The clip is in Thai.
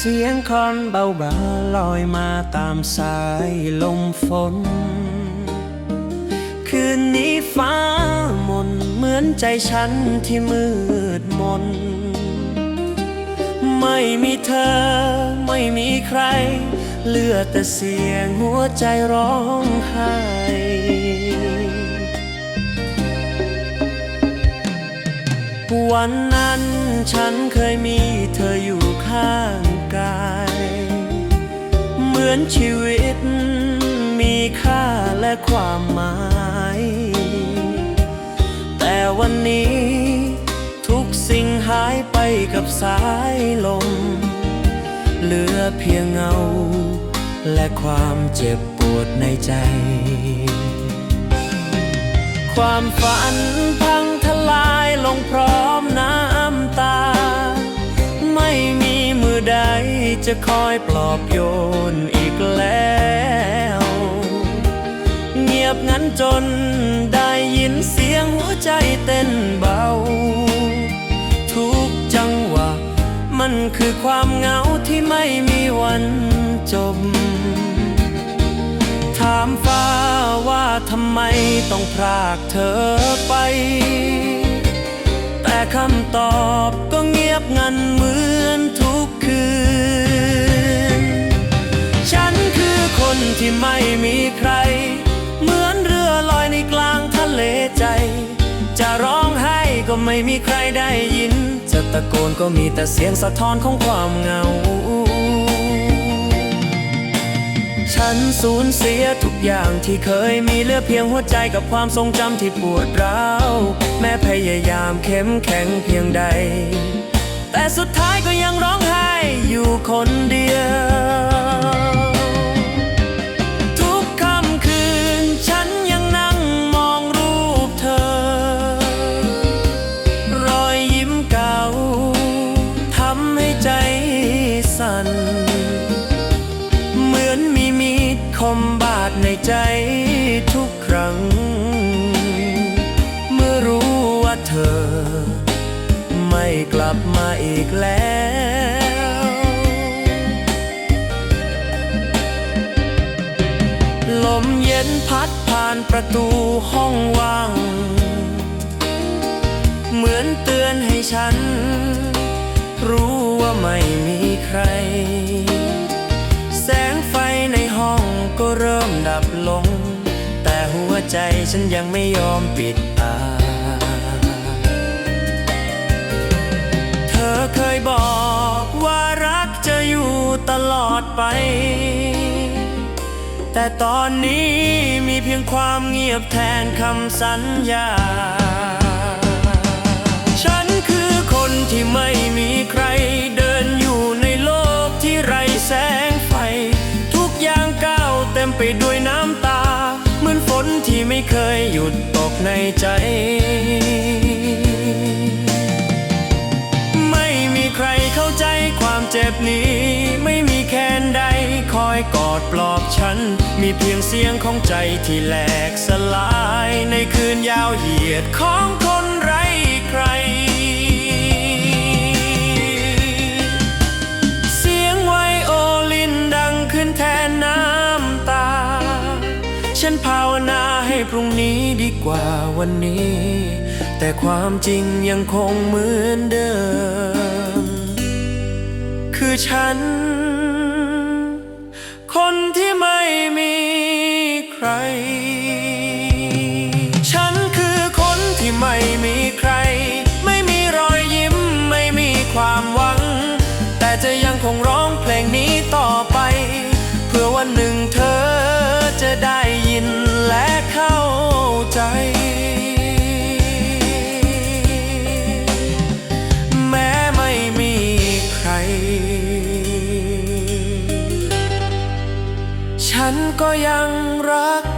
เสียงคอนเบาๆลอยมาตามสายลมฝน คืนนี้ฟ้ามนเหมือนใจฉันที่มืดมน ไม่มีเธอไม่มีใครเหลือแต่เสียงหัวใจร้องไห้วันนั้นฉันเคยมีเธออยู่ ข้างกาย เหมือนชีวิตมีค่าและความหมาย แต่วันนี้ทุกสิ่งหายไปกับสายลม เหลือเพียงเงา และความเจ็บปวดในใจ ความฝันพังทลายลงพร้อม จะคอยปลอบโยนอีกแล้ว เงียบงั้นจนได้ยินเสียงหัวใจเต้นเบา ทุกจังหวะ มันคือความเหงาที่ไม่มีวันจบ ถามฟ้าว่าทำไมต้องพรากเธอไป แต่คำ ไม่มีใคร เหมือนเรือลอยในกลางทะเลใจ จะร้องไห้ก็ไม่มีใครได้ยิน จะตะโกนก็มีแต่เสียงสะท้อนของความเหงา ฉันสูญเสียทุกอย่างที่เคยมีเหลือเพียงหัวใจกับความทรงจำที่ปวดร้าว แม้พยายามเข้มแข็งเพียงใด แต่สุดท้ายก็ยังร้องไห้อยู่คนเดียว เหมือนมีมีดคมบาดในใจทุกครั้ง เมื่อรู้ว่าเธอ ไม่กลับมาอีกแล้วลมเย็นพัดผ่านประตูห้องว่าง เหมือนเตือนให้ฉัน รู้ว่าไม่มีใคร แสงไฟในห้องก็เริ่มดับลง แต่หัวใจฉันยังไม่ยอมปิดตา เธอเคยบอกว่ารักจะอยู่ตลอดไป แต่ตอนนี้มีเพียงความเงียบแทนคำสัญญาำตา เหมือนฝนที่ไม่เคยหยุดตกในใจ ไม่มีใครเข้าใจความเจ็บนี้ ไม่มีแคนใดคอยกอดปลอบฉัน มีเพียงเสียงของใจที่แหลกสลายในคืนยาวเหยียดของ ฉันภาวนาให้พรุ่งนี้ดีกว่าวันนี้ แต่ความจริงยังคงเหมือนเดิม คือฉัน คนที่ไม่มีใคร ฉันคือคนที่ไม่มีใคร ไม่มีรอยยิ้ม ไม่มีความหวัง แต่จะยังคงร้อง ก็ยังรัก